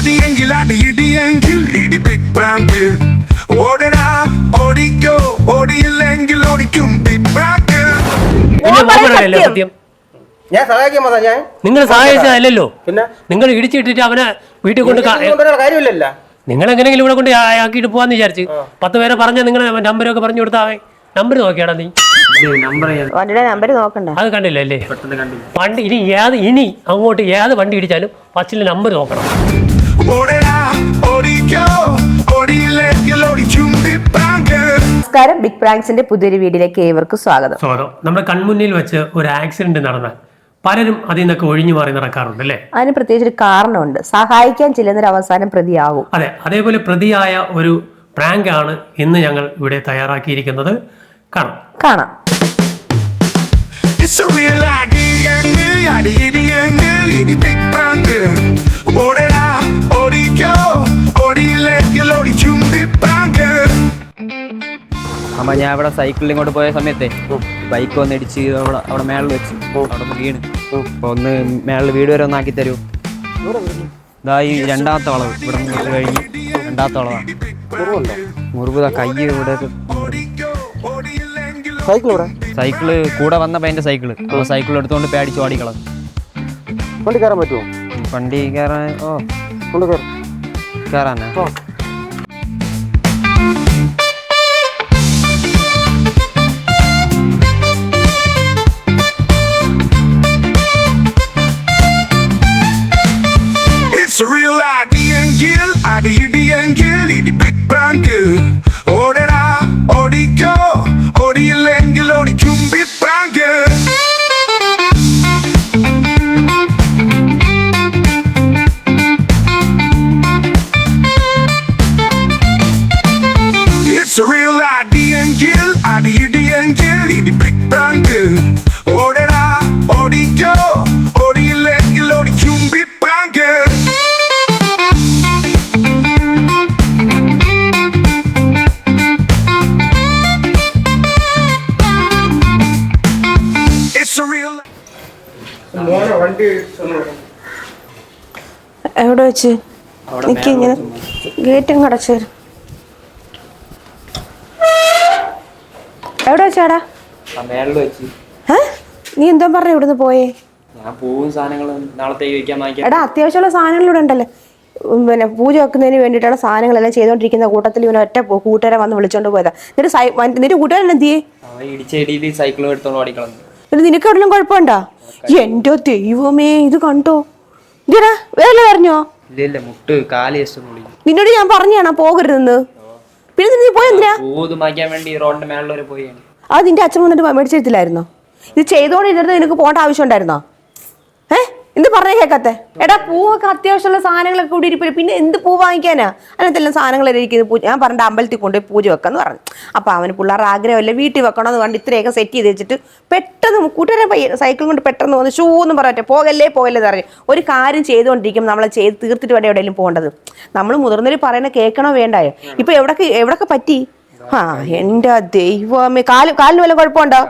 അടിയെങ്കിൽ അടിയിടിയെങ്കിൽ ഇടി big bank ഓടടാ ഓടിക്കോ ഓടിയില്ലെങ്കിൽ ഓടിക്കും ബിഗ് ബാങ്ക് പിന്നെ ഞാൻ സത്യം. സഹായിക്കാൻ വന്നാ ഞാൻ? നിങ്ങൾ സഹായിച്ചതല്ലോ പിന്നെ? നിങ്ങൾ ഇടിച്ചിട്ടിട്ട് അവനെ വീട്ടിൽ കൊണ്ട് കാര്യമില്ലല്ലോ. നിങ്ങൾ എങ്ങനെയെങ്കിലും ഇവിടെ കൊണ്ട് ആക്കിയിട്ട് പോവാന്ന് വിചാരിച്ച്. പത്ത് പേരെ പറഞ്ഞ നിങ്ങൾ നമ്പരൊക്കെ പറഞ്ഞു കൊടുത്താവേ നമ്പർ നോക്കിയാടാ നീ. നമ്പർ വണ്ടിയുടെ നമ്പർ നോക്കണ്ട. അത് കണ്ടില്ല അല്ലേ? വണ്ടി ഇനി ഏത് ഇനി അങ്ങോട്ട് ഏത് വണ്ടി ഇടിച്ചാലും ഫസ്റ്റിൽ നമ്പർ നോക്കണം. നമസ്കാരം. ബിഗ് പ്രാങ്ക്സിന്റെ പുതിയൊരു വീഡിയോയിലേക്ക് ഏവർക്കും സ്വാഗതം. സ്വാഗതം. നമ്മുടെ കൺമുന്നിൽ വെച്ച് ഒരു ആക്സിഡന്റ് നടന്നാൽ പലരും അതിൽ നിന്നൊക്കെ ഒഴിഞ്ഞു മാറി നടക്കാറുണ്ട് അല്ലേ? അതിന് പ്രത്യേകിച്ച് ഒരു കാരണമുണ്ട്. സഹായിക്കാൻ ചെല്ലുന്നൊരു അവസാനം പ്രതിയാവും. അതെ അതേപോലെ പ്രതിയായ ഒരു പ്രാങ്ക് ആണ് ഇന്ന് ഞങ്ങൾ ഇവിടെ തയ്യാറാക്കിയിരിക്കുന്നത്. കാണാം. കാണാം. ഇനി ബിഗ് ബാങ്ക് അമ്മ ഞാൻ ഇവിടെ സൈക്കിളിൽ ഇങ്ങോട്ട് പോയ സമയത്തെ ബൈക്ക് ഒന്ന് ഇടിച്ച് അവിടെ അവിടെ മേളിൽ വെച്ച്. അവിടെ ഒന്ന് വീണ്. അപ്പൊ ഒന്ന് മേളിൽ വീട് വരെ ഒന്നാക്കി തരൂ. ഇതാ ഈ രണ്ടാമത്തെ വളവ്. ഇവിടെ നിന്ന് കഴിഞ്ഞ് രണ്ടാമത്തെ വളവാണ്. മുറിവ് കൈ ഇവിടെ സൈക്കിൾ ഇവിടെ സൈക്കിൾ കൂടെ വന്ന എന്റെ സൈക്കിൾ അപ്പൊ സൈക്കിൾ എടുത്തുകൊണ്ട് പേടിച്ച് ഓടിക്കളഞ്ഞു വണ്ടി കയറാൻ പറ്റുമോ? വണ്ടി കയറാൻ ഓ. കയറാനാ? അടിയെങ്കിൽ അടിയിടിയെങ്കിൽ ഇടി ബിഗ് ബാങ്ക് ഓടടാ എവിടെ വെച്ച്? എനിക്ക് ഇങ്ങനെ ഗേറ്റും കടച്ചു എവിടെ വെച്ചാടാ? മേളിൽ വെച്ച്. നീ എന്തോ പറഞ്ഞു ഇവിടുന്ന് പോയേ? എടാ അത്യാവശ്യമുള്ള സാധനങ്ങൾ ഇവിടെ ഉണ്ടല്ലോ. പിന്നെ പൂജ വെക്കുന്നതിന് വേണ്ടിയിട്ടുള്ള സാധനങ്ങളെല്ലാം ചെയ്തുകൊണ്ടിരിക്കുന്ന കൂട്ടത്തിൽ ഇവൻ ഒറ്റ കൂട്ടുകാരെ വന്ന് വിളിച്ചോണ്ട് പോയതാ. എന്നിട്ട് എന്നിട്ട് കൂട്ടുകാരൻ ഇടിച്ച എടുത്തോണ്ട് ഓടിക്കളഞ്ഞു. എന്നിട്ട് നിനക്ക് എവിടെയും കുഴപ്പമുണ്ടോ? എന്റെ ദൈവമേ ഇത് കണ്ടോ? ഇതിനാ വേറെ പറഞ്ഞോ? നിന്നോട് ഞാൻ പറഞ്ഞാണോ പോകരുതെന്ന്? പിന്നെ നീ പോയെന്തിനാ. അത് നിന്റെ അച്ഛൻ വന്നിട്ട് മേടിച്ചെടുത്തില്ലായിരുന്നോ ഇത് ചെയ്തോണ്ടിരുന്നിട്ട് നിനക്ക് പോകേണ്ട ആവശ്യം ഉണ്ടായിരുന്നോ എന്ത് പറഞ്ഞ കേക്കത്തെ? എടാ പൂവൊക്കെ അത്യാവശ്യമുള്ള സാധനങ്ങളൊക്കെ കൂടി ഇരിപ്പില്ല? പിന്നെ എന്ത് പൂ വാങ്ങിക്കാനാ? അതിനകത്തെല്ലാം സാധനങ്ങൾ ഇരിക്കുന്നത്? പൂ ഞാൻ പറഞ്ഞ അമ്പലത്തിൽ കൊണ്ടുപോയി പൂജ വെക്കാന്ന് പറഞ്ഞു. അപ്പൊ അവന് പിള്ളേർ ആഗ്രഹമല്ല വീട്ടിൽ വെക്കണമെന്ന് കണ്ട് ഇത്രയൊക്കെ സെറ്റ് ചെയ്ത് വെച്ചിട്ട് പെട്ടെന്ന് കൂട്ടുകാരെ പയ്യ സൈക്കിൾ കൊണ്ട് പെട്ടെന്ന് വന്ന് ഷൂ എന്ന് പറഞ്ഞിട്ട് പോകല്ലേ പോകല്ലേ പറഞ്ഞു ഒരു കാര്യം ചെയ്തുകൊണ്ടിരിക്കും നമ്മളെ ചെയ്ത് തീർത്തിട്ട് വേണം എവിടെയെങ്കിലും പോകേണ്ടത്. നമ്മൾ മുതിർന്നവർ പറയുന്ന കേൾക്കണോ വേണ്ടായോ? ഇപ്പൊ എവിടൊക്കെ എവിടൊക്കെ പറ്റി? ആ എന്റെ ദൈവമേ. കാൽ കാലിന് വല്ല കുഴപ്പമുണ്ടോ?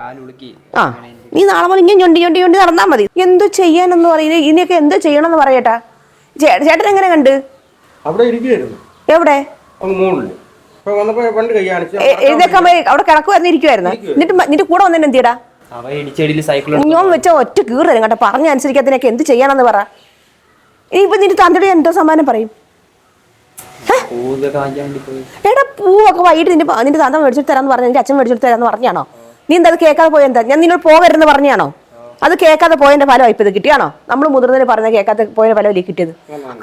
ആ. നീ നാളെ മുതൽ ഇങ്ങനെ ഞൊണ്ടി ഞൊണ്ടി ഞൊണ്ടി നടന്നാൽ മതി. എന്തോ ചെയ്യാനെന്ന് പറയുന്നത് ഇനിയൊക്കെ എന്ത് ചെയ്യണമെന്ന് പറയട്ടാ ചേട്ടൻ എങ്ങനെ കണ്ട്? അവിടെ എവിടെ? എഴുന്നേക്കാൻ അവിടെ കിടക്കുമായിരുന്നു ഇരിക്കുമായിരുന്നു എന്നിട്ട് നിന്റെ കൂടെ വന്നതിന് എന്തിയടാ? സൈക്കിൾ ഞാൻ വെച്ച ഒറ്റ കീറും കേട്ടോ പറഞ്ഞ അനുസരിക്കാത്തതിനൊക്കെ എന്ത് ചെയ്യാനെന്ന് പറ. ഇനിയിപ്പോ നിന്റെ തന്തയുടെ എന്തോ സമ്മാനം പറയും. എടാ പൂവൊക്കെ വൈകിട്ട് നിന്റെ നിന്റെ തന്ത മേടിച്ചിട്ട് തരാന്ന് പറഞ്ഞു നിന്റെ അച്ഛൻ മേടിച്ചിട്ട് തരാന്ന് പറഞ്ഞാണോ? നീ എന്താ അത് കേൾക്കാതെ പോയെന്താ ഞാൻ നിന്നോട് പോകരുതെന്ന് പറഞ്ഞാണോ അത് കേൾക്കാതെ പോയതിന്റെ ഫലം ഇപ്പൊ ഇത് കിട്ടിയാണോ? നമ്മൾ മുതിർന്നതിന് പറഞ്ഞ കേൾക്കാതെ പോയ അല്ലേ കിട്ടിയത്?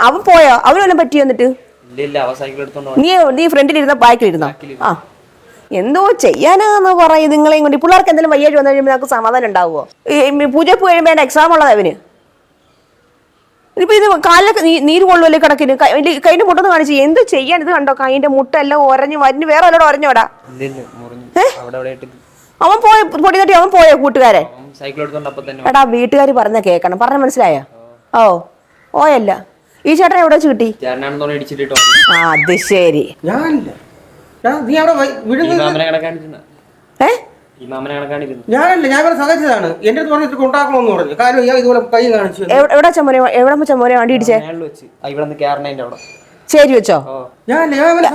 അവൻ പോയോ? അവനൊന്നും പറ്റിയോ എന്നിട്ട്. നീ നീ ഫ്രണ്ടിലിരുന്ന ബാക്കിലിരുന്നോ? ആ. എന്തോ ചെയ്യാനാന്ന് പറയും നിങ്ങളെയും കൊണ്ട്. പിള്ളേർക്ക് എന്തെങ്കിലും വയ്യാഴ്ച വന്നു കഴിയുമ്പോൾ നമുക്ക് സമാധാനം ഉണ്ടാവുമോ പൂജ പൂജപ്പ് കഴിയുമ്പോൾ എന്റെ എക്സാം ഉള്ളത് അവന് ഇപ്പൊ ഇത് കാലിലൊക്കെ നീ നീര് കൊള്ളുമല്ലേ കിടക്കിന് കൈന്റെ മുട്ടൊന്ന് കാണിച്ചു എന്ത് ചെയ്യാൻ ഇത് കണ്ടോ? കൈന്റെ മുട്ടെല്ലാം ഒരഞ്ഞു വരഞ്ഞു വേറെ വല്ലതും ഒരഞ്ഞോടാ ഇല്ല അവൻ പോയ പൊടി തട്ടി അവൻ പോയ കൂട്ടുകാരെ? സൈക്കിൾ എടുത്തോണ്ട് അപ്പൊ തന്നെ എടാ വീട്ടുകാർ പറഞ്ഞ കേക്കണം. പറഞ്ഞ മനസ്സിലായോ? ഓ ഓയല്ല ഈ ചേട്ടൻ എവിടെ വെച്ച് കിട്ടി? അത് ശരി. ഏ? ഞാനല്ല ഞാൻ സഹായിച്ചതാണ് എന്റെ അടുത്ത് പറഞ്ഞു കാര്യം ഞാൻ ഇതുപോലെ കൈ കാണിച്ചു എവിടെ എവിടെ ചമ്മോനെ എവിടെ ചമ്മോനെ വണ്ടി ഇടിച്ചേ? ശരി വെച്ചോ. ഞാനല്ല ഞാൻ വണ്ടി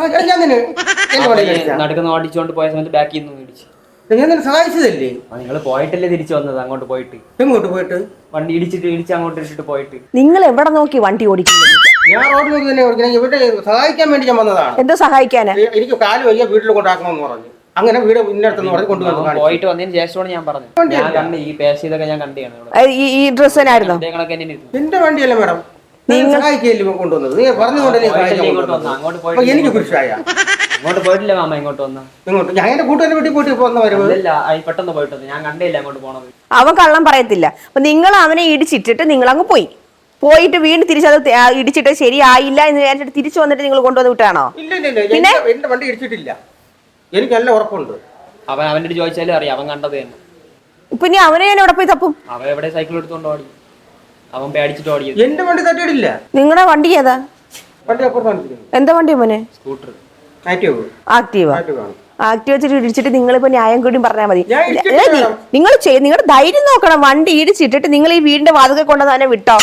ഓടിച്ചോണ്ട് പോയ സമയത്ത് ബാക്കിൽ നിന്ന് ഇടിച്ച്. ഞാൻ നിന്നെ സഹായിച്ചതല്ലേ നിങ്ങൾ പോയിട്ടല്ലേ തിരിച്ചു വന്നത്? അങ്ങോട്ട് പോയിട്ട്. എങ്ങോട്ട് പോയിട്ട്? വണ്ടി ഇടിച്ചിട്ട് ഇടിച്ച് അങ്ങോട്ട് ഇടിച്ചിട്ട് പോയിട്ട്. നിങ്ങൾ എവിടെ നോക്കി വണ്ടി ഓടിക്കുന്നത്? ഞാൻ റോഡിൽ നോക്കി തന്നെ ഓടിക്കുന്നത്. ഇവിടെ സഹായിക്കാൻ വേണ്ടി ഞാൻ വന്നതാണ്. എന്തോ സഹായിക്കാനാ? എനിക്ക് കാൽ വയ്യ വീട്ടിൽ കൊണ്ടാക്കണമെന്ന് പറഞ്ഞു. അങ്ങനെ വീട് ഇന്നടത്തെന്ന് പറഞ്ഞ് കൊണ്ടുവന്നു പോയിട്ട് വന്നതിന് ശേഷമാണ് ഞാൻ പറഞ്ഞത്. ഞാൻ കണ്ട് ഈ പേശ് ഇതൊക്കെ ഞാൻ കണ്ടിയാണ് ഇവിടെ. ഈ ഈ ഡ്രസ്. എന്റെ വണ്ടിയല്ലേ മാഡം? നിങ്ങൾ സഹായിക്കല്ലേ കൊണ്ടുവന്നത്? നീ പറഞ്ഞുകൊണ്ടല്ലേ അങ്ങോട്ട് പോയിട്ട് എനിക്ക് കുരിശായ അങ്ങോട്ട് പോയിട്ടില്ല മാമ ഇങ്ങോട്ട് വന്ന. ഇങ്ങോട്ട് ഞാൻ എന്റെ കൂട്ടുകാരെ വീട്ടിൽ പോയിട്ട് ഇപ്പൊ വന്ന വരവ് ഇല്ല പെട്ടെന്ന് പോയിട്ട് വന്നു. ഞാൻ കണ്ടില്ല അങ്ങോട്ട് പോണത്. അവൻ കള്ളം പറയത്തില്ല. അപ്പൊ നിങ്ങൾ അവനെ ഇടിച്ചിട്ടിട്ട് നിങ്ങൾ അങ്ങ് പോയി. പോയിട്ട് വീണ്ടും തിരിച്ചത് ഇടിച്ചിട്ട് ശരിയായില്ല എന്ന് വിചാരിച്ചിട്ട് തിരിച്ചു വന്നിട്ട് നിങ്ങൾ കൊണ്ടുവന്ന് വിട്ടാണോ? ഇല്ല ഇല്ല ഇല്ല. എന്റെ എന്റെ വണ്ടി ഇടിച്ചിട്ടില്ല. എനിക്ക് നല്ല ഉറപ്പുണ്ട്. അവൻ അവന്റെ അടുത്ത് ചോദിച്ചാലും അറിയാം അവൻ കണ്ടത് തന്നെ. ഇപ്പൊ ഇനി അവനെ ഞാൻ എവിടെ പോയി തപ്പും? അവൻ എവിടെ സൈക്കിൾ എടുത്തോണ്ട് ഓടി. അവൻ പേടിച്ചിട്ട് ഓടിയത്. എന്റെ വണ്ടി തട്ടിയിട്ടില്ല. നിങ്ങളുടെ വണ്ടി ഏതാ? വണ്ടി അപ്പുറത്താണ്. എന്താ വണ്ടി മോനെ? സ്കൂട്ടർ. ആക്റ്റീവ് ആക്റ്റീവ വെച്ചിട്ട് ഇടിച്ചിട്ട് നിങ്ങളിപ്പോ ന്യായം കൂടി പറഞ്ഞാൽ മതി. നിങ്ങൾ നിങ്ങളുടെ ധൈര്യം നോക്കണം. വണ്ടി ഇടിച്ചിട്ടിട്ട് നിങ്ങൾ ഈ വീടിന്റെ വാതിൽ കൊണ്ട് തന്നെ വിട്ടോ.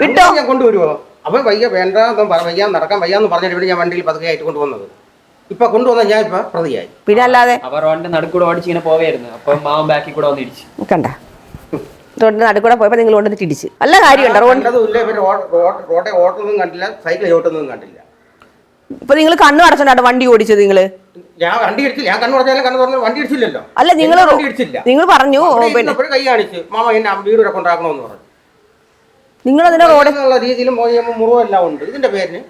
വിട്ടോ. കൊണ്ടുവരുമോ അപ്പൊ കൊണ്ടുവരുവോ? അവൻ വയ്യ വേണ്ട വയ്യാന്ന് പറ വയ്യ നടക്കാൻ വയ്യാന്ന് പറഞ്ഞിട്ട് ഇവിടെ ഞാൻ വണ്ടിയിൽ പതുക്കെ ആയിട്ട് കൊണ്ടുവന്നത്. ഇപ്പൊ കൊണ്ടുവന്ന ഞാൻ ഇപ്പൊ പ്രതിയായി. പിന്നെ അല്ലാതെ അവർ റോഡിന്റെ നടുക്കൂടെ ഓടിച്ച് ഇങ്ങനെ പോവായിരുന്നു. അപ്പൊ മാവൻ ബാക്കി കൂടെ വന്ന് ഇടിച്ചു. കണ്ട. റോഡിന്റെ നടുക്കൂടെ പോയപ്പോ നിങ്ങൾ കൊണ്ടുവന്നിട്ട് ഇടിച്ച്. നല്ല കാര്യമുണ്ടോ. റോഡ് കണ്ടതുമില്ല ഇവർ റോഡ്- റോഡ്- ഓട്ടൊന്നും കണ്ടില്ല. സൈക്കിൾ ചോട്ടൊന്നും കണ്ടില്ല. ഇപ്പൊ നിങ്ങൾ കണ്ണു അടച്ചോണ്ടാണ് വണ്ടി ഓടിച്ചത് നിങ്ങൾ? ഞാൻ വണ്ടി ഇടിച്ചില്ല ഞാൻ കണ്ണു പറഞ്ഞാലും കണ്ണു തുറന്ന് വണ്ടി ഇടിച്ചില്ലല്ലോ അല്ല നിങ്ങൾ വണ്ടി ഇടിച്ചില്ല നിങ്ങൾ പറഞ്ഞു പിന്നെ. കൈ കാണിച്ച് മാമ എന്നെ വീട് കൊണ്ടാക്കണമെന്ന് പറഞ്ഞു. നിങ്ങൾ അതിന്റെ റോഡ് മുറിവെല്ലാം ഉണ്ട്. ഇതിന്റെ പേരിന്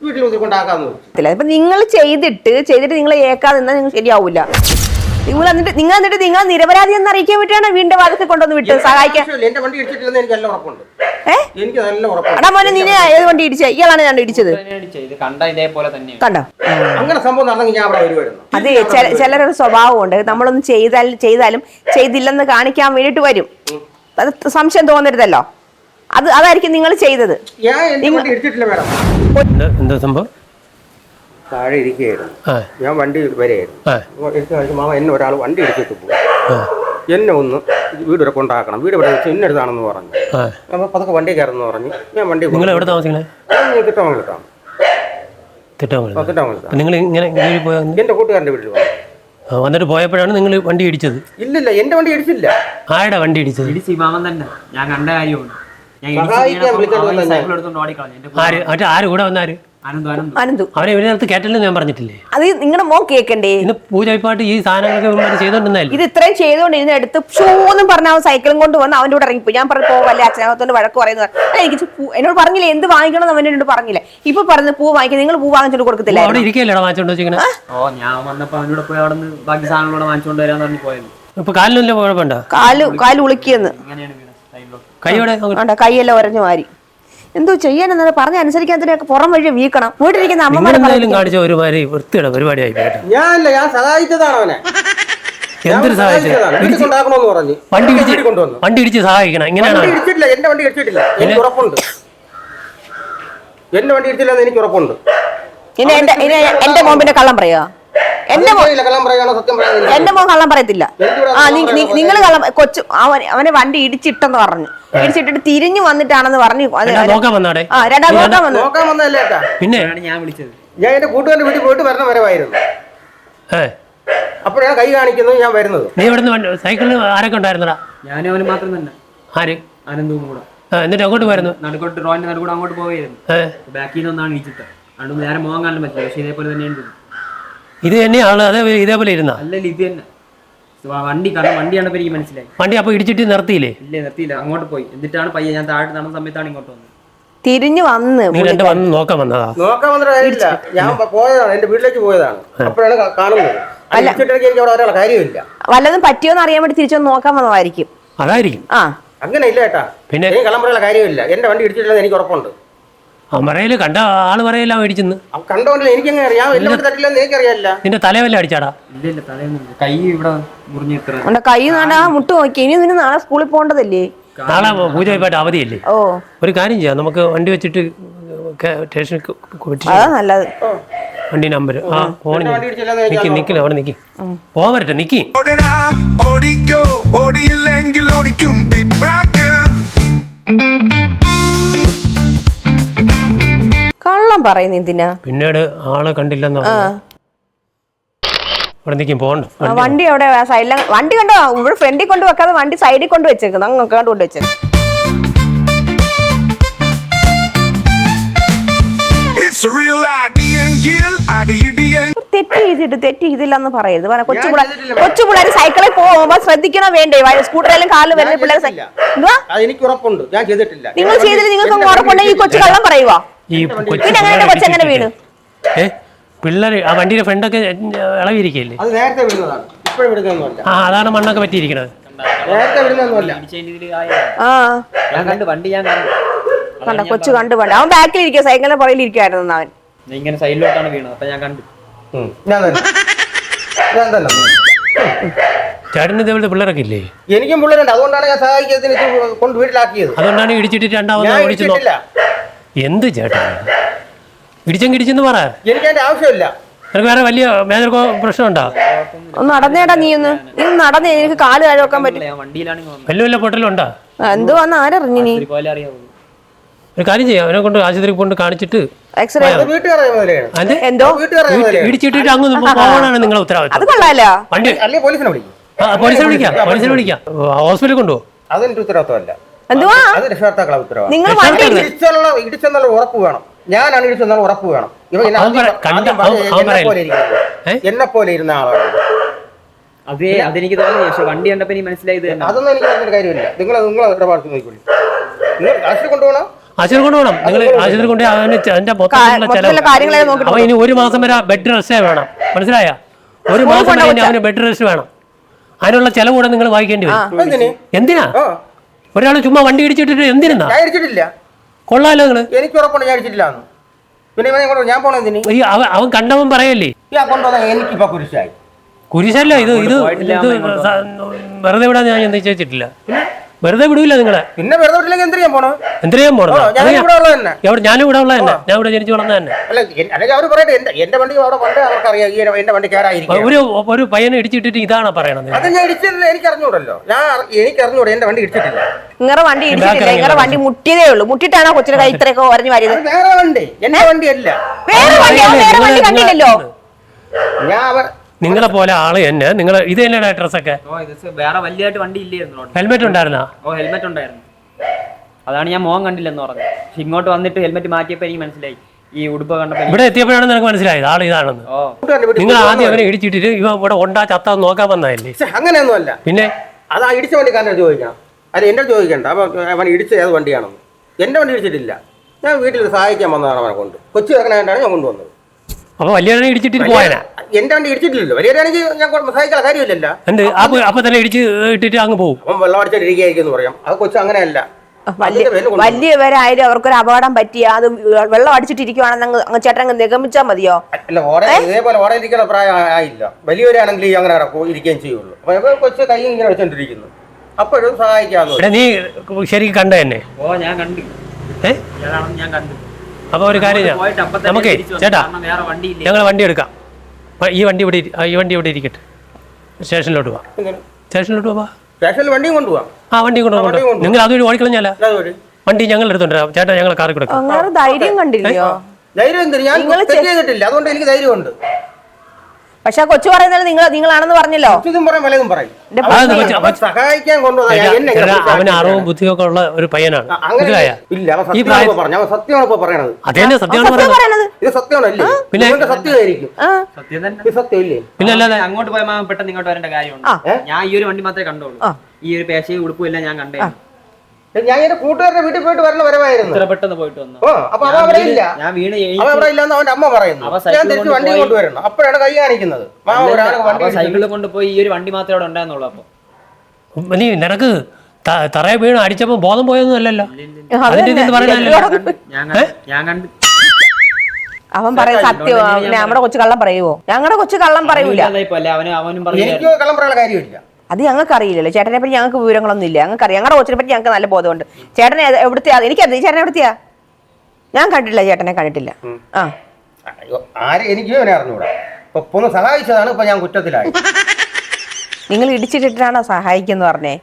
വീട്ടിൽ കൊണ്ടാക്കാന്ന് വെച്ചു നിങ്ങൾ ചെയ്തിട്ട് ചെയ്തിട്ട് നിങ്ങൾ ഏക്കാതെ നിന്നാൽ നിങ്ങൾ ശരിയാവൂല. നിങ്ങൾ എന്നിട്ട് നിങ്ങൾ എന്നിട്ട് നിങ്ങൾ നിരപരാധി എന്ന് അറിയിക്കാൻ വേണ്ടിയാണ് വീണ്ടും വാദത്തിൽ കൊണ്ടുവന്ന് വിട്ടത്. സഹായിക്കാൻ. എന്റെ വണ്ടി ഇടിച്ചിട്ടില്ലെന്ന് എനിക്ക് നല്ല ഉറപ്പുണ്ട്. എനിക്ക് നല്ല ഉറപ്പാണ് എടാ മോനെ നിന്നെ ഏത് വണ്ടി ഇടിച്ച? ഇയാളാണ് ഞാൻ ഇടിച്ചത്. കണ്ട അങ്ങനെ സംഭവം നടന്നെങ്കിൽ ഞാൻ അവിടെ വരുമായിരുന്നു. അത് ചില- ചിലരൊരു സ്വഭാവമുണ്ട്. നമ്മളൊന്നും ചെയ്താൽ ചെയ്താലും ചെയ്തില്ലെന്ന് കാണിക്കാൻ വേണ്ടിട്ട് വരും. അത് സംശയം തോന്നരുതല്ലോ. അത് അതായിരിക്കും നിങ്ങൾ ചെയ്തത്. എന്താ സംഭവം? താഴെ ഇരിക്കുകയായിരുന്നു. ഞാൻ വണ്ടി വരെയായിരുന്നു. എടുത്ത് കാണിച്ച് മാമ എന്നെ ഒരാൾ വണ്ടി എടുത്തിട്ട് പോകും എന്നെ ഒന്ന് വീട് വരെ കൊണ്ടാക്കണം. വീട് ഇവിടെ വെച്ച് ഇന്നടുത്താണെന്ന് പറഞ്ഞു. അപ്പോൾ പതുക്കെ വണ്ടി കയറുന്നു പറഞ്ഞു. ഞാൻ വണ്ടി നിങ്ങൾ എവിടെ താമസിക്കണേ തിട്ടമംഗലത്താണ് നിങ്ങൾ ഇങ്ങനെ എന്റെ കൂട്ടുകാരന്റെ വീട്ടിൽ പോകും വന്നിട്ട് പോയപ്പോഴാണ് നിങ്ങൾ വണ്ടി ഇടിച്ചത്? ഇല്ലില്ല എന്റെ വണ്ടി ഇടിച്ചില്ല. ആരുടെ വണ്ടി ഇടിച്ചത്? ഇടിച്ച് മാമൻ തന്നെ. ഞാൻ കണ്ട കാര്യമാണ്. ഞാൻ ആര്? മറ്റേ ആര് കൂടെ വന്നാര്? അനന്തു കേട്ടല്ലെന്ന് ഞാൻ പറഞ്ഞിട്ടില്ലേ? അത് നിങ്ങളുടെ മോൻ കേൾക്കണ്ടേ ഇന്ന് പൂജപ്പാട്ട് ഈ സാധനങ്ങളൊക്കെ ഇത് ഇത്രയും ചെയ്തുകൊണ്ടിരുന്ന എടുത്ത് ഷൂന്നും പറഞ്ഞ അവൻ സൈക്കിളും കൊണ്ട് വന്ന് അവന്റെ കൂടെ ഇറങ്ങിപ്പോ ഞാൻ പറഞ്ഞു പോവല്ലേ അച്ഛനകത്തോണ്ട് വഴക്ക് പറയുന്നത്. അല്ല എനിക്ക് എന്നോട് പറഞ്ഞില്ല എന്ത് വാങ്ങിക്കണം എന്ന് അവൻ എന്നോട് പറഞ്ഞില്ല? ഇപ്പൊ പറഞ്ഞ് പൂ വാങ്ങിക്കാൻ നിങ്ങൾ പൂ വാങ്ങിച്ചോണ്ട് കൊടുക്കത്തില്ല അവിടെ ഇരിക്കല്ലേടാ വാങ്ങിച്ചോണ്ട് വെച്ചിങ്ങനെ? ഓ ഞാൻ വന്നപ്പോ അവനോട് പോയി അവിടെ നിന്ന് ബാക്കി സാധനങ്ങളോട് വാങ്ങിച്ചോണ്ട് വരാൻ പറഞ്ഞു പോയത്. ഇപ്പൊ കാലിനല്ലേ കുഴപ്പമുണ്ടോ? കാൽ കാൽ ഉളുക്കിയെന്ന്. കൈയോടെ കൈയെല്ലാം ഒരഞ്ഞു മാറി എന്തോ ചെയ്യാനെന്നത് പറഞ്ഞ അനുസരിക്കാത്തതിനൊക്കെ പുറം വഴി വീക്കണം. വീട്ടിലിരിക്കുന്ന അമ്മമാരെ നിങ്ങളെന്തായാലും കാണിച്ച ഒരുമാതിരി വൃത്തിയുടെ പരിപാടിയായി പോയി കേട്ടോ. ഞാനല്ല ഞാൻ സഹായിച്ചതാണ് അവനെ. എന്തൊരു. കൊണ്ടാക്കണമെന്ന് പറഞ്ഞു. വണ്ടി ഇടിച്ച് കൊണ്ടുവന്നു വണ്ടി ഇടിച്ച് സഹായിക്കണം. ഇങ്ങനെയാണ്? ഇടിച്ചിട്ടില്ല എന്റെ വണ്ടി ഇടിച്ചിട്ടില്ല. എനിക്ക് ഉറപ്പുണ്ട്. എന്റെ വണ്ടി ഇടിച്ചില്ലെന്ന് എനിക്ക് ഉറപ്പുണ്ട്. ഇനി എന്റെ ഇനി എന്റെ മോമ്പിന്റെ കള്ളം പറയാ എന്റെ എന്റെ മോൻ കള്ളം പറയത്തില്ല. ആ നിങ്ങൾ കള്ളം കൊച്ചു അവൻ അവനെ വണ്ടി ഇടിച്ചിട്ടെന്ന് പറഞ്ഞു. ഇടിച്ചിട്ടിട്ട് തിരിഞ്ഞു വന്നിട്ടാണെന്ന് പറഞ്ഞു. നോക്കാൻ വന്നാടെ ആ രണ്ടാം നോക്കാൻ വന്നു. പിന്നെ? ഞാൻ വിളിച്ചത്. ഞാൻ എന്റെ കൂട്ടുകാരന്റെ വീട്ടിൽ പോയിട്ട് വരണം വരവായിരുന്നു. അപ്പോഴാണ് കൈ കാണിക്കുന്നത് ഞാൻ വരുന്നത്. നീ ഇവിടുന്ന് സൈക്കിളിൽ ആരൊക്കെ ഉണ്ടായിരുന്നടാ? ഞാനും അവന് മാത്രം തന്നെ. ആര്? ആനന്ദവും കൂടെ. എന്നിട്ട് അങ്ങോട്ട് വരുന്നു നടുക്കോട്ട് റോയിന്റെ നടുക്കൂടെ അങ്ങോട്ട് പോവുകയായിരുന്നു ബാക്കിൽ നിന്നാണ് ഇടിച്ചിട്ട്. അതുകൊണ്ട് നേരെ മോഹൻ കാണാൻ പറ്റില്ല പക്ഷെ ഇതേപോലെ തന്നെയാണ് ഇത് തന്നെയാണ് അതേ ഇതേപോലെ ഇരുന്ന. അല്ലല്ല ഇത് തന്നെ. വണ്ടി കാരണം വണ്ടിയാണ് എനിക്ക് മനസ്സിലായി വണ്ടി അപ്പൊ ഇടിച്ചിട്ട് നിർത്തിയില്ലേ? ഇല്ല നിർത്തിയില്ല. അങ്ങോട്ട് പോയി. എന്നിട്ടാണ് പയ്യെ ഞാൻ താഴെ നടന്ന സമയത്താണ് ഇങ്ങോട്ട് വന്നത്. തിരിഞ്ഞു വന്ന് നീ രണ്ട് വന്ന് നോക്കാൻ വന്നതാ. നോക്കാൻ വന്നിട്ട് ഞാൻ പോയതാണ് എന്റെ വീട്ടിലേക്ക് പോയതാണ്. അപ്പോഴാണ് കാണുന്നത്. അല്ല. എനിക്ക് അവിടെ ഒരാളെ കാര്യമില്ല. വല്ലതും പറ്റിയോന്ന് അറിയാൻ വേണ്ടി തിരിച്ചു നോക്കാൻ വന്നതായിരിക്കും. അതായിരിക്കും. ആ. അങ്ങനെ ഇല്ല ഏട്ടാ. പിന്നെ? കള്ളം പറയാനുള്ള കാര്യമില്ല. എന്റെ വണ്ടി ഇടിച്ചിട്ടില്ലെന്ന് എനിക്ക് ഉറപ്പുണ്ട്. അമറയിൽ കണ്ട ആൾ പറയല്ല മേടിച്ചെന്ന്. അപ്പൊ കണ്ടോണ്ടല്ലോ എനിക്കങ്ങനെ അറിയാം. എന്റെ തട്ടില്ലെന്ന് എനിക്കറിയാല്ല നിന്റെ തലവല്ല അടിച്ചാടാ? ഇല്ല ഇല്ല തലയൊന്നും കൈ ഇവിടെ അവന്റെ കൈ നാണ്ടാ മുട്ട് നോക്കി. ഇനി നിന്നെ നാളെ സ്കൂളിൽ പോകേണ്ടതല്ലേ? നാളെ പൂജ പോയിട്ട് അവധിയല്ലേ? ഓ. ഒരു കാര്യം ചെയ്യാം. നമുക്ക് വണ്ടി വെച്ചിട്ട് സ്റ്റേഷനിൽ അതാ നല്ലത്. വണ്ടി നമ്പർ ആ ഫോണിൽ നിക്കി നിക്കില്ല അവിടെ നിക്കി. പോവരട്ടെ നിക്കി. ഓടടാ ഓടിക്കോ ഓടിയില്ലെങ്കിൽ ഓടിക്കും കള്ളം പറയുന്നു എന്തിനാ? പിന്നീട് ആളെ കണ്ടില്ലെന്ന് ആ. അവിടെ നിൽക്കും വണ്ടി അവിടെ സൈഡിൽ വണ്ടി കണ്ടോ ഇവിടെ ഫ്രണ്ടിൽ കൊണ്ട് വെക്കാതെ വണ്ടി സൈഡിൽ കൊണ്ട് വെച്ചേക്കുന്നു. അങ്ങ് കണ്ടു കൊണ്ട് Indian. തെറ്റ് ചെയ്തിട്ട് തെറ്റ് ചെയ്തില്ലെന്ന് പറയരുത്. പറഞ്ഞ കൊച്ചു ഞാൻ പിള്ളേർ ചെയ്തിട്ടില്ല. കൊച്ചു പിള്ളേർ സൈക്കിളിൽ പോകുമ്പോ ശ്രദ്ധിക്കണോ വേണ്ടേ? സ്കൂട്ടറിലും കാലിലും വരുന്ന പിള്ളേർ ചെയ്തിട്ടില്ല. അത് എനിക്ക് ഉറപ്പുണ്ട്. ഞാൻ ചെയ്തിട്ടില്ല. നിങ്ങൾ ചെയ്തില്ല നിങ്ങൾക്ക് ഉറപ്പുണ്ടെങ്കിൽ ഈ കൊച്ചു കള്ളം പറയുവാ? ഈ കൊച്ചു വീണു? ഏ? പിള്ളേർ ആ വണ്ടിയുടെ ഫ്രണ്ടൊക്കെ ഇളവിരിക്കില്ലേ അത് നേരത്തെ വിടുന്നതാണ് ഇപ്പോഴും വിടുന്നൊന്നുമല്ല ആ അതാണ് മണ്ണൊക്കെ പറ്റിയിരിക്കണത്. നേരത്തെ. ആ. ഞാൻ കണ്ടു വണ്ടി ഞാൻ കണ്ട. കൊച്ചു കണ്ടു പണ്ട് അവൻ ബാക്കിൽ ഇരിക്കുക സൈക്കിളിന്റെ പുറകിൽ ഇരിക്കുവായിരുന്നു അവൻ. ഞാൻ ഇങ്ങനെ സൈഡിലോട്ടാണ് വീണത് അപ്പൊ ഞാൻ കണ്ടു. ചേട്ടന് ഇതേപോലത്തെ പിള്ളേരൊക്കെ ഇല്ലേ? എനിക്കും പിള്ളേരുണ്ട്. അതുകൊണ്ടാണ് ഞാൻ സഹായിക്കുന്നതിന് കൊണ്ട് വീട്ടിലാക്കിയത്. അതുകൊണ്ടാണ് ഇടിച്ചിട്ട് രണ്ടാമത് ഓടിച്ചു എന്ത് ചേട്ടാ? ഇടിച്ചും കിടിച്ചെന്ന് പറ. എനിക്ക് അതിന്റെ ആവശ്യമില്ല. നിനക്ക് വേറെ വലിയ മേജർ പ്രശ്നമുണ്ടോ? ഒന്ന് നടന്നേടാ നീ ഒന്ന്. നീ ഒന്ന് നടന്നേ എനിക്ക് കാൽ കഴുകാൻ പറ്റും. ഞാൻ വണ്ടിയിലാണ് ഇങ്ങ് വന്നത് വലിയ വലിയ പൊട്ടലുണ്ടോ? എന്തുവാന്ന് ആരറിഞ്ഞു നീ? ഒരു പോലെ ഒരു കാര്യം ചെയ്യാം അവനെ കൊണ്ട് ആശുപത്രിയിൽ കൊണ്ട് കാണിച്ചിട്ട് എക്സ്റേ അത് വീട്ടുകാരെ അത് എന്തോ? വീട്ടുകാരെ ഇടിച്ചിട്ടിട്ട് അങ്ങ് പോകാനാണ് നിങ്ങളെ അത് ഉത്തരവാദിത്തം കൊള്ളാലോ. വണ്ടി അല്ലെങ്കിൽ പോലീസിനെ വിളിക്കും. ആ, പോലീസിനെ വിളിക്കാം പോലീസിനെ വിളിക്കാം. ഹോസ്പിറ്റലിൽ കൊണ്ടുപോകും അതെന്റെ ഉത്തരവാദിത്തമല്ല എന്തുവാ? അത് രക്ഷകർത്താക്കളെ ഉത്തരവാണ് നിങ്ങൾ വണ്ടി ഇടിച്ചെന്നുള്ള ഇടിച്ചെന്നുള്ള ഉറപ്പ് വേണം. ഞാനാണ് ഇടിച്ചെന്നുള്ള ഉറപ്പ് വേണം. ഇവ എന്നെ അവൻ ആദ്യം കണ്ട- ആദ്യം അവൻ- അവൻ എന്നെ പോലെ. ഏ? എന്നെ പോലെ ഇരുന്ന ആളാണ്. അതെ അതെനിക്ക് തോന്നി പക്ഷെ വണ്ടി കണ്ടപ്പോ ഇനി മനസ്സിലായത് തന്നെ. അതൊന്നും എനിക്ക് പറഞ്ഞൊരു കാര്യമില്ല. നിങ്ങൾ നിങ്ങൾ ഇടപാട് നോക്കിക്കൊള്ളി നിങ്ങൾ കാശിൽ കൊണ്ടുപോകണം? ആശുപത്രി കൊണ്ടുപോകണം. നിങ്ങൾ ആശുപത്രി കൊണ്ട് അവന് ചെ- അതിന്റെ മൊത്തത്തിലുള്ള മൊത്തത്തിലുള്ള ചെലവ്. കാര്യങ്ങളെ നോക്കിട്ട് അവൻ ഇനി ഒരു മാസം വരെ ബെഡ് റെസ്റ്റേ വേണം. മനസ്സിലായ? ഒരു മാസം വരെ ഇനി അവന് ബെഡ് റെസ്റ്റ് വേണം. അതിനുള്ള ചെലവ് കൂടെ നിങ്ങൾ വായിക്കേണ്ടി വരും. എന്തിന്? എന്തിനാ? ആ. ഒരാൾ ചുമ്മാ വണ്ടി ഇടിച്ചിട്ടിട്ട് എന്തിനാ? ഞാൻ ഇടിച്ചിട്ടില്ല. കൊള്ളാലോ നിങ്ങൾ. എനിക്ക് ഉറപ്പുണ്ട് ഞാൻ ഇടിച്ചിട്ടില്ല പിന്നെ ഇവനെ കൊണ്ട് ഞാൻ ഈ അവൻ അവൻ കണ്ടവൻ പറയല്ലേ? എനിക്കിപ്പോ കുരിശായി. കുരിശല്ല? ഇത് ഇത് വെറുതെ വിടാൻ ഞാൻ നിശ്ചയിച്ചിട്ടില്ല വെറുതെ വിടൂല നിങ്ങളെ. പിന്നെ വെറുതെ വിട്ടില്ലെങ്കിൽ എന്ത് ചെയ്യാൻ പോണോ? എന്ത് ചെയ്യാൻ പോണോ ഞാൻ ഇവിടെ ഉള്ളത് തന്നെ. എവിടെ? ഞാനും ഇവിടെ ഉള്ള തന്നെ. ഞാൻ ഇവിടെ ജനിച്ചു വളർന്ന തന്നെ. അല്ല അല്ലെങ്കിൽ അവർ പറയട്ടെ എന്റെ എന്റെ വണ്ടി അവിടെ പണ്ട് അവർക്കറിയാം ഈ എന്റെ വണ്ടി കയറായിരിക്കും ഒരു ഒരു പയ്യനെ ഇടിച്ചിട്ടിട്ട് ഇതാണ് പറയണത്? അത് ഞാൻ ഇടിച്ചത് എനിക്ക് അറിഞ്ഞൂടല്ലോ ഞാൻ എനിക്ക് അറിഞ്ഞൂടെ എന്റെ വണ്ടി ഇടിച്ചിട്ടില്ല. നിങ്ങളുടെ വണ്ടി ഇടിച്ചിട്ടില്ല. നിങ്ങളുടെ വണ്ടി മുട്ടിയതേ ഉള്ളൂ. മുട്ടിട്ടാണോ കൊച്ചിന്റെ കൈ ഇത്രയൊക്കെ ഉറഞ്ഞു വാരിയത്? വേറെ വണ്ടി. എന്റെ വണ്ടിയല്ല. വേറെ വണ്ടി വേറെ വണ്ടി കണ്ടില്ലല്ലോ. ഞാൻ അവർ നിങ്ങളെ പോലെ ആൾ തന്നെ. നിങ്ങൾ ഇത് തന്നെയാണ് അഡ്രസ് ഒക്കെ? ഇത് വേറെ വലിയതായിട്ട് വണ്ടി ഇല്ലായിരുന്നു. ഹെൽമെറ്റ് ഉണ്ടായിരുന്നോ? ഓ ഹെൽമെറ്റ് ഉണ്ടായിരുന്നു. അതാണ് ഞാൻ മോൻ കണ്ടില്ലെന്ന് പറഞ്ഞത്. പക്ഷെ ഇങ്ങോട്ട് വന്നിട്ട് ഹെൽമെറ്റ് മാറ്റിയപ്പോ എനിക്ക് മനസ്സിലായി. ഈ ഉടുപ്പ് കണ്ടപ്പോ എനിക്ക് ഇവിടെ എത്തിയപ്പോഴാണ് നിനക്ക് മനസ്സിലായത്. ആൾ ഇതാണെന്ന്. നിങ്ങൾ ആദ്യം. അവനെ ഇടിച്ചിട്ടിട്ട് ഇവ ഇവിടെ ഉണ്ടാ ചത്ത നോക്കാൻ വന്നതല്ലേ? അങ്ങനെയൊന്നും അല്ല പിന്നെ? അത് ആ ഇടിച്ച വണ്ടിക്കാരനെ ചോദിക്കാം. അത് എന്റെ ചോദിക്കണ്ട. അപ്പൊ അവൻ ഇടിച്ച ഏത് വണ്ടിയാണെന്ന്. എന്റെ വണ്ടി ഇടിച്ചിട്ടില്ല. ഞാൻ വീട്ടിൽ സഹായിക്കാൻ വന്നതാണ് അവനെ കൊണ്ട്. കൊച്ചു വെക്കണേണ്ടാണ് ഞാൻ കൊണ്ടുവന്നത്. അപ്പൊ വലിയ ഇടിച്ചിട്ട് പോയനാ? എന്റെ വണ്ടി ഇടിച്ചിട്ടില്ലല്ലോ. വലിയവരാണെങ്കിൽ ഞാൻ സഹായിക്കാൻ കാര്യമില്ലല്ലോ. എന്ത്? അപ്പൊ അപ്പൊ തന്നെ ഇടിച്ച് ഇട്ടിട്ട് അങ്ങ് പോകും വെള്ളം അടിച്ചിട്ടിരിക്കുകയായിരിക്കും എന്ന് പറയാം. അത് കൊച്ചു അങ്ങനെയല്ല. വലിയ വലിയവരായാലും അവർക്കൊരു അപകടം പറ്റിയ അത് വെള്ളം അടിച്ചിട്ടിരിക്കുവാണെന്ന് അങ്ങ് അങ്ങ് ചേട്ടൻ അങ്ങ് നിഗമിച്ചാൽ മതിയോ? അല്ല ഓടെ ഇതേപോലെ ഓടയിരിക്കുന്ന പ്രായം ആ- ആയില്ല. വലിയവരാണെങ്കിൽ അങ്ങനെ ഇരിക്കുകയും ചെയ്യുള്ളൂ. അപ്പൊ കൊച്ചു കൈ ഇങ്ങനെ വെച്ചോണ്ടിരിക്കുന്നു. അപ്പോഴും സഹായിക്കാന്ന് ഇവിടെ നീ ശരിക്കും കണ്ട തന്നെ ഓ ഞാൻ കണ്ടു. ഏ? ഞാൻ കണ്ടു. അപ്പൊ ഒരു കാര്യം ചെയ്യാം. നമുക്കേ ചേട്ടാ കാരണം വേറെ വണ്ടി ഇല്ല? ഞങ്ങൾ വണ്ടി എടുക്കാം. ഈ വണ്ടി ഇവിടെ ഈ വണ്ടി ഇവിടെ ഇരിക്കട്ടെ. സ്റ്റേഷനിലോട്ട് പോവാം. സ്റ്റേഷനിലോട്ട് പോവാ. സ്റ്റേഷനിൽ വണ്ടിയും കൊണ്ടുപോവാം. ആ വണ്ടി കൊണ്ടുപോകും. നിങ്ങൾ അതുവഴി ഓടിക്കളഞ്ഞാല? അല്ലാതെ വണ്ടി ഞങ്ങൾ എടുത്തോണ്ട് ചേട്ടാ ഞങ്ങൾ കാറിൽ കൊടുക്കാം ധൈര്യം കണ്ടില്ലയോ? ധൈര്യം എന്തിന്? ഞാൻ നിങ്ങൾ തെറ്റ് ചെയ്തിട്ടില്ല. അതുകൊണ്ട് എനിക്ക് ധൈര്യമുണ്ട്. പക്ഷെ കൊച്ചു പറയുന്നത് നിങ്ങൾ നിങ്ങളാണെന്ന് പറഞ്ഞല്ലോ. ഇതും പറയും പലതും പറയും. കൊച്ചു? അവൻ- സഹായിക്കാൻ എന്നെ ചേട്ടാ, അവന് അറിവും ബുദ്ധിയൊക്കെ ഉള്ള ഒരു പയ്യനാണ്. അങ്ങനെ മനസ്സിലായ? ഇല്ല അവൻ ഈ സത്യമാണ് പ്രായ ഇപ്പൊ പറഞ്ഞത്? അവൻ സത്യമാണ് ഇപ്പൊ പറയണത്? അതന്നെ സത്യമാണ് സത്യം പറയുന്നത് പറയണത്. ഇത് സത്യമാണല്ലേ? പിന്നെ? നിങ്ങളുടെ സത്യമായിരിക്കും. ആ. സത്യം തന്നെ. ഇത് സത്യമില്ലേ? പിന്നെ അല്ലാതെ അങ്ങോട്ട് പോയ പെട്ടെന്ന് ഇങ്ങോട്ട് വരേണ്ട കാര്യമുണ്ട്. ആ. ഞാൻ ഈ ഒരു വണ്ടി മാത്രമേ കണ്ടുള്ളൂ. ആ. ഈ ഒരു പേശയും ഉടുപ്പും എല്ലാം ഞാൻ കണ്ടേ ഞാൻ എന്റെ കൂട്ടുകാരുടെ വീട്ടിൽ പോയിട്ട് വരണ വരവായിരുന്നു. ഇത്ര പെട്ടെന്ന് പോയിട്ട് വന്നു? ഓ അപ്പൊ അവൻ അവിടെ ഇല്ല. ഞാൻ വീണ് അവൻ അവിടെ ഇല്ലെന്ന് അവന്റെ അമ്മ പറയുന്നു. ഞാൻ തിരിച്ച് വണ്ടി പോയി. കൊണ്ടുവരണം അപ്പോഴാണ് കൈ കാണിക്കുന്നത്. മാ ഒരാൾ വണ്ടി സൈക്കിളിൽ കൊണ്ടുപോയി ഈ ഒരു വണ്ടി മാത്രമേ അവിടെ ഉണ്ടായിരുന്നുള്ളൂ അപ്പൊ നീ നിനക്ക് തറയെ വീണ് അടിച്ചപ്പോ ബോധം പോയൊന്നും അല്ലല്ലോ? അവൻ പറയും സത്യം നമ്മുടെ കൊച്ചു കള്ളം പറയുവോ? ഞങ്ങളുടെ കൊച്ചു കള്ളം പറയൂല അവനും പറഞ്ഞു എനിക്ക് കള്ളം പറയാനുള്ള കാര്യമില്ല. അത് ഞങ്ങൾക്ക് അറിയില്ലല്ലോ ചേട്ടനെ പറ്റി ഞങ്ങൾക്ക് വിവരങ്ങളൊന്നും ഇല്ല. ഞങ്ങൾക്ക് അറിയാം ഞങ്ങളുടെ കൊച്ചിനെ പറ്റി ഞങ്ങൾക്ക് നല്ല ബോധമുണ്ട്. ചേട്ടനെ എവിടുത്തെയാ? എനിക്കറിയാം ചേട്ടൻ എവിടുത്തെയാ? ഞാൻ കണ്ടിട്ടില്ല ചേട്ടനെ കണ്ടിട്ടില്ല. ആ. ആരെ എനിക്ക് ഇവനെ അറിഞ്ഞൂടാ. ഇപ്പൊ സഹായിച്ചതാണ് ഇപ്പൊ ഞാൻ കുറ്റത്തിലായി. നിങ്ങൾ ഇടിച്ചിട്ടിട്ടാണോ സഹായിക്കുന്നു പറഞ്ഞേ?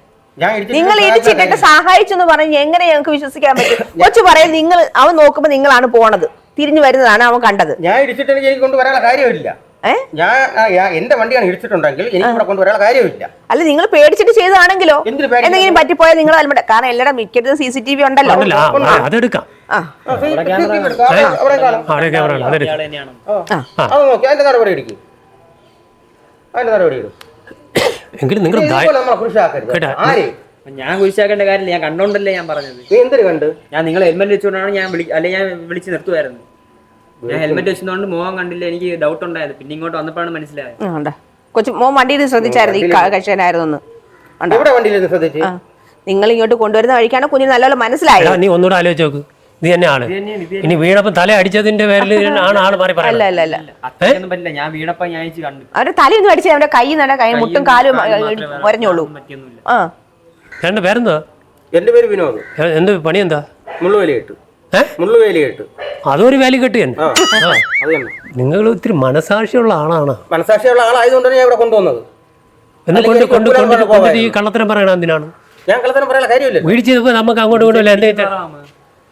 നിങ്ങൾ ഇടിച്ചിട്ടിട്ട് സഹായിച്ചു എന്ന് പറഞ്ഞ് എങ്ങനെ ഞങ്ങൾക്ക് വിശ്വസിക്കാൻ പറ്റും? കൊച്ചു പറയും നിങ്ങൾ അവൻ നോക്കുമ്പോ നിങ്ങളാണ് പോണത്. തിരിഞ്ഞു വരുന്നതാണ് അവൻ കണ്ടത്. ഞാൻ ഇടിച്ചിട്ട് എനിക്ക് കൊണ്ടുവരാനുള്ള കാര്യമില്ല. ഞാൻ എന്റെ വണ്ടിയാണ് ഇടിച്ചിട്ടുണ്ടെങ്കിൽ എനിക്ക് ഇവിടെ കൊണ്ടുവരാനുള്ള കാര്യമില്ല. അല്ല നിങ്ങൾ പേടിച്ചിട്ട് ചെയ്തതാണെങ്കിലോ? എന്തെങ്കിലും പറ്റിപ്പോയാൽ നിങ്ങൾ ഹെൽമെറ്റ് കാരണം എല്ലാവരും മിക്കടുത്ത് സി സി ടി വി ഉണ്ടല്ലോ അതെടുക്കാം. എങ്കിലും നിങ്ങൾ. ഞാൻ കുഴിച്ചാക്കേണ്ട കാര്യമില്ല. ഞാൻ കണ്ടോണ്ടല്ലേ ഞാൻ പറഞ്ഞത്. നീ എന്തിനു കണ്ട്? ഞാൻ നിങ്ങൾ ഹെൽമെറ്റ് വെച്ചുകൊണ്ടാണ് ഞാൻ അല്ലെ ഞാൻ വിളിച്ച് നിർത്തുമായിരുന്നു ഞാൻ ഹെൽമെറ്റ് വെച്ചതുകൊണ്ട് മുഖം കണ്ടില്ല എനിക്ക് ഡൗട്ട് ഉണ്ടായത്. പിന്നെ ഇങ്ങോട്ട് വന്നപ്പോഴാണ് മനസ്സിലായത്. ആ, ഉണ്ട് കൊച്ചു മോൻ വണ്ടിയിൽ ശ്രദ്ധിച്ചായിരുന്നു ഈ കക്ഷ്യനായിരുന്നു ഒന്ന് ഉണ്ടോ എവിടെ വണ്ടിയിലിരുന്ന് ശ്രദ്ധിച്ച്? ആ നിങ്ങൾ ഇങ്ങോട്ട് കൊണ്ടുവരുന്ന വഴിക്കാണ് കുഞ്ഞിന് നല്ലപോലെ മനസ്സിലായത്. എടാ, നീ ഒന്നുകൂടെ ആലോചിച്ച് നോക്ക്. നീ തന്നെ ആൾ. ഇനി വീണപ്പം തല അടിച്ചതിന്റെ പേരിൽ ആണ് ആൾ മാറി അല്ല പറയുന്നത് അല്ല. അല്ല അത്രയൊന്നും പറ്റില്ല. ഞാൻ വീണപ്പോ ഞാൻ അയച്ച് കണ്ടു. അവരുടെ തലയൊന്നും അടിച്ചത് അവരുടെ കൈ നട കൈ മുട്ടും കാലും പറ്റിയൊന്നുമില്ല. ആ. ചേട്ടന്റെ പേരെന്താ എന്റെ പേര് വിനോദ്. എ- എന്ത് പണി എന്താ മുള്ളുവേലി കേട്ടു. ഏ? മുള്ളുവേലിയിട്ട് അതൊരു വാല്യൂ കെട്ടി തന്നെ. നിങ്ങൾ ഒത്തിരി മനസാക്ഷിയുള്ള ആളാണ്. മനസാക്ഷിയുള്ള ആളായതുകൊണ്ടാണ് ഞാൻ ഇവിടെ കൊണ്ടുവന്നത്. എന്നെ കൊണ്ട് അല്ലെങ്കിൽ കൊണ്ട് കൊണ്ട് കൊണ്ട് കൊണ്ടിട്ട് ഈ കള്ളത്തരം പറയണ എന്തിനാണ്? ഞാൻ കള്ളത്തരം പറയാനുള്ള കാര്യമില്ല നമുക്ക് അങ്ങോട്ട് ഇങ്ങോട്ടും എന്റെ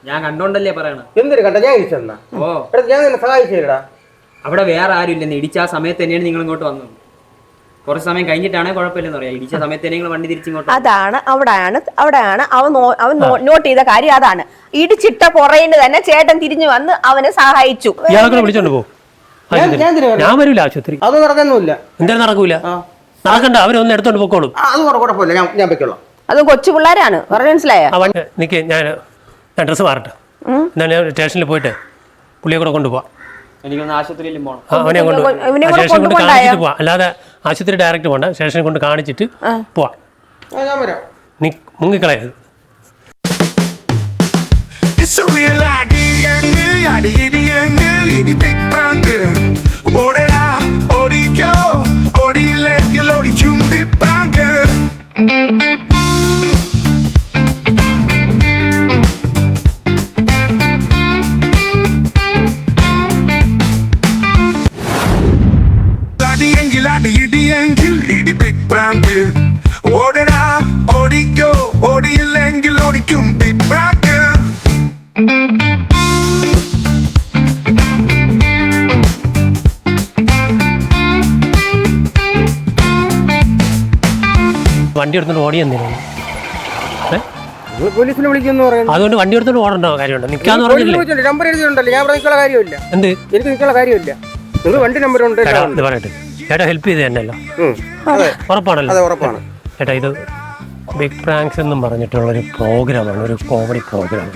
ഞാൻ കണ്ടോണ്ടല്ലേ പറയണ? എന്തിനു കണ്ട? ഞാൻ ഇടിച്ചെന്നാ ഓ. ഞാൻ നിന്നെ സഹായിച്ചേടാ അവിടെ വേറെ ആരും ഇല്ലെന്ന് ഇടിച്ച ആ സമയത്ത് തന്നെയാണ് നിങ്ങൾ ഇങ്ങോട്ട് വന്നത്. കുറച്ച് സമയം കഴിഞ്ഞിട്ടാണ് കുഴപ്പമില്ലെന്ന് പറയാം. ഇടിച്ച സമയത്ത് നിങ്ങൾ വണ്ടി തിരിച്ചിങ്ങോട്ട്. അതാണ് അവിടെയാണ് അവിടെയാണ് അവൻ അവൻ നോട്ട് ചെയ്ത കാര്യം അതാണ്. ഇടിച്ചിട്ട പുറയിന് തന്നെ ചേട്ടൻ തിരിഞ്ഞു വന്ന് അവനെ സഹായിച്ചു. വിളിച്ചോണ്ട് ഞാൻ വരൂല ആശുപത്രി. അത് നടക്കൊന്നുമില്ല. എന്തായാലും നടക്കൂല. നടക്കണ്ട അവരൊന്ന് എടുത്തോണ്ട് പൊക്കോളും. അത് കുഴ- കുഴപ്പമില്ല. ഞാൻ ഞാൻ വെക്കോളാം അത് കൊച്ചു പിള്ളേരാണ്. പറഞ്ഞു മനസ്സിലായോ? അവൻ നിക്ക് ഞാൻ ഞാൻ ഡ്രസ്സ് മാറട്ടെ. എന്നാൽ ഞാൻ സ്റ്റേഷനിൽ പോയിട്ട് പുള്ളിയെ കൂടെ കൊണ്ടുപോവാം. എനിക്കൊന്ന് ആശുപത്രിയിലും പോകണം അവനെ കൊണ്ട് ഇവനെ ആ, കൂടെ സ്റ്റേഷനിൽ കൊണ്ട് കാണിച്ചിട്ട് പോവാം. അല്ലാതെ ആശുപത്രി ഡയറക്റ്റ് പോകണ്ട സ്റ്റേഷനിൽ കൊണ്ട് കാണിച്ചിട്ട് പോവാം. നീ മുങ്ങിക്കളയരുത്. It's a real idea, idea, idea, big എടുത്തോണ്ട് ഓടി എന്തിനാണ്? ഏ? നിങ്ങൾ പോലീസിനെ വിളിക്കുന്നു പറയുന്നു അതുകൊണ്ട് വണ്ടി എടുത്തോണ്ട് ഓടണ്ടോ കാര്യമുണ്ട്? നിൽക്കാന്ന് പറഞ്ഞില്ലേ? നമ്പർ എഴുതിയിട്ടുണ്ടല്ലോ ഞാൻ ഇവിടെ കാര്യമില്ല. എന്ത്? എനിക്ക് കാര്യമില്ല. നിങ്ങൾ വണ്ടി നമ്പർ ഉണ്ട്. പറയട്ടെ. ചേട്ടാ ഹെൽപ്പ് ചെയ്ത് തന്നെയല്ലോ. ഉറപ്പാണല്ലോ. അതെ ഉറപ്പാണ്. ചേട്ടാ ഇത് ബിഗ് പ്രാങ്ക്സ് എന്നും പറഞ്ഞിട്ടുള്ളൊരു പ്രോഗ്രാമാണ്. ഒരു കോമഡി പ്രോഗ്രാം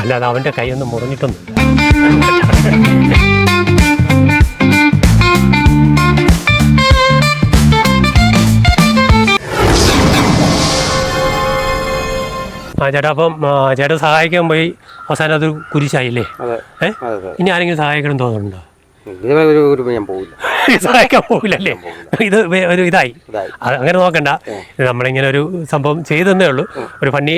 അല്ലാതെ അവന്റെ കൈയൊന്നും മുറിഞ്ഞിട്ടൊന്നും ആ ചേട്ടാ അപ്പം ചേട്ടൻ സഹായിക്കാൻ പോയി അവസാനം അതൊരു കുരിശായില്ലേ? ഇനി ആരെങ്കിലും സഹായിക്കണം തോന്നുന്നുണ്ടോ? ഒരു ഒരു ഞാൻ പോകില്ല സഹായിക്കാൻ പോകില്ലല്ലേ ഇത് ഒരു ഇതായി. അങ്ങനെ നോക്കണ്ട. നമ്മളിങ്ങനെ ഒരു സംഭവം ചെയ്തെന്നേ ഉള്ളൂ. ഒരു ഫണ്ണി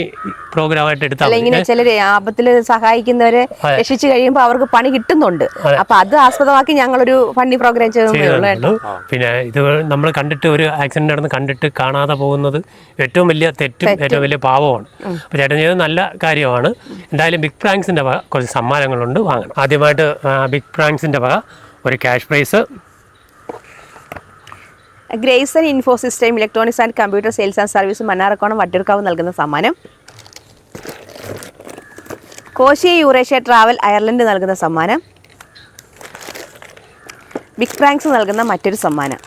പ്രോഗ്രാമായിട്ട് എടുത്താൽ ഇങ്ങനെ ചിലര് ആപത്തിൽ സഹായിക്കുന്നവരെ. രക്ഷിച്ചു കഴിയുമ്പോ അവർക്ക് പണി കിട്ടുന്നുണ്ട്. അപ്പൊ അത് ആസ്പദമാക്കി ഞങ്ങളൊരു ഫണ്ണി പ്രോഗ്രാം ചെയ്തു പിന്നെ ഇത് നമ്മൾ കണ്ടിട്ട് ഒരു ആക്സിഡന്റ് നടന്ന് കണ്ടിട്ട് കാണാതെ പോകുന്നത് ഏറ്റവും വലിയ തെറ്റും ഏറ്റവും വലിയ പാവമാണ് അപ്പൊ ചേട്ടൻ ചെയ്തത് നല്ല കാര്യമാണ്. എന്തായാലും ബിഗ് പ്രാങ്ക്സിന്റെ വക കുറച്ച് സമ്മാനങ്ങളുണ്ട് വാങ്ങണം. ആദ്യമായിട്ട് ബിഗ് പ്രാങ്സിന്റെ വക ഒരു cash prize Grayson Infosystem electronics and computer sales and service Mannarakkonam Vattiyoorkavu നൽകുന്ന സമ്മാനം. കോശി യൂറേഷ്യ ട്രാവൽ അയർലൻഡ് നൽകുന്ന സമ്മാനം. ബിഗ് ഫ്രാങ്ക്സ് നൽകുന്ന മറ്റൊരു സമ്മാനം.